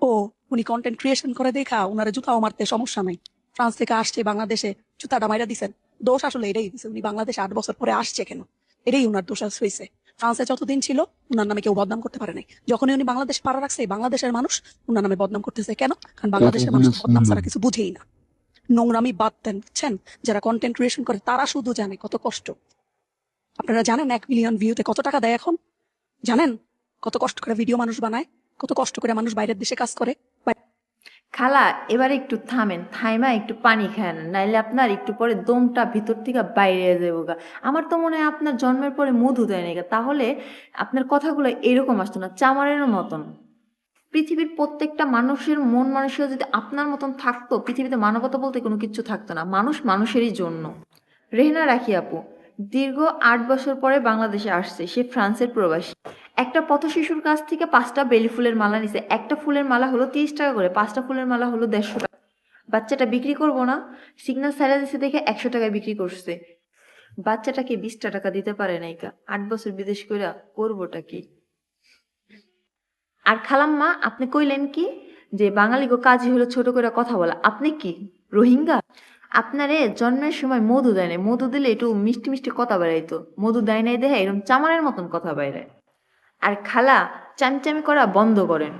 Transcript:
ও উনি content creation করে দেখা ওনারা জুতাও মারতে সমস্যা নাই। ফ্রান্স থেকে আসছে বাংলাদেশে জুতাটা মাইরা দিছেন। দোষ আসলে এটাই দিছে উনি বাংলাদেশে আট বছর পরে আসছে কেন? এটাই উনার দোষ হয়েছে ফ্রান্সে যতদিন ছিল উনার নামে কেউ বদনাম করতে পারে নাই। যখনই উনি বাংলাদেশ পাড়া রাখছে বাংলাদেশের মানুষ উনার নামে বদনাম করতেছে কেন? কারণ বাংলাদেশের মানুষ বদনাম ছাড়া কিছু বুঝেই না। নোংরামি বাদ দেন বুঝছেন? যারা কন্টেন্ট ক্রিয়েশন করে তারা শুধু জানে কত কষ্ট। আপনারা জানেন এক মিলিয়ন ভিউতে কত টাকা দেয় এখন? জানেন? কত কষ্ট করে ভিডিও মানুষ বানায়? কত কষ্ট করে মানুষ বাইরের দেশে কাজ করে। খালা, এবার একটু থামেন। থাইমা, একটু পানি খান নাইলে আপনার একটু পরে দমটা ভিতর থেকে বাইরে যাব গা। আমার তো মনে হয় আপনার জন্মের পরে মধু দেয় না তাহলে আপনার কথাগুলো এরকম আসতো না, চামারের মতন। পৃথিবীর প্রত্যেকটা মানুষের মন মানুষের যদি আপনার মতন থাকতো, পৃথিবীতে মানবতা বলতে কোনো কিছু থাকতো না। মানুষ মানুষেরই জন্য। রেহনা রাখি আপু, দীর্ঘ আট বছর পরে বাংলাদেশে আসছে। সে ফ্রান্সের প্রবাসী। একটা পথ শিশুর কাছ থেকে পাঁচটা বেলি ফুলের মালা নিছে। একটা ফুলের মালা হলো তিরিশ টাকা করে, পাঁচটা ফুলের মালা হলো দেড়শো টাকা। বাচ্চাটা বিক্রি করব না সিগন্যাল সাইরা দিছে দেখে একশো টাকায় বিক্রি করছে। বাচ্চাটাকে বিশটা টাকা দিতে পারে নাই কা আট বছর বিদেশ কইরা করবোটা কি? আর খালাম্মা, আপনি কইলেন কি যে বাঙালি গো কাজই হলো ছোট করে কথা বলা। আপনি কি রোহিঙ্গা? আপনারে জন্মের সময় মধু দেয় নাই। মধু দিলে একটু মিষ্টি মিষ্টি কথা বেড়াইতো। মধু দেয় নাই দেখে এরকম চামারের মতন কথা বাইরে আর খালা চামচামি করা বন্ধ করেন।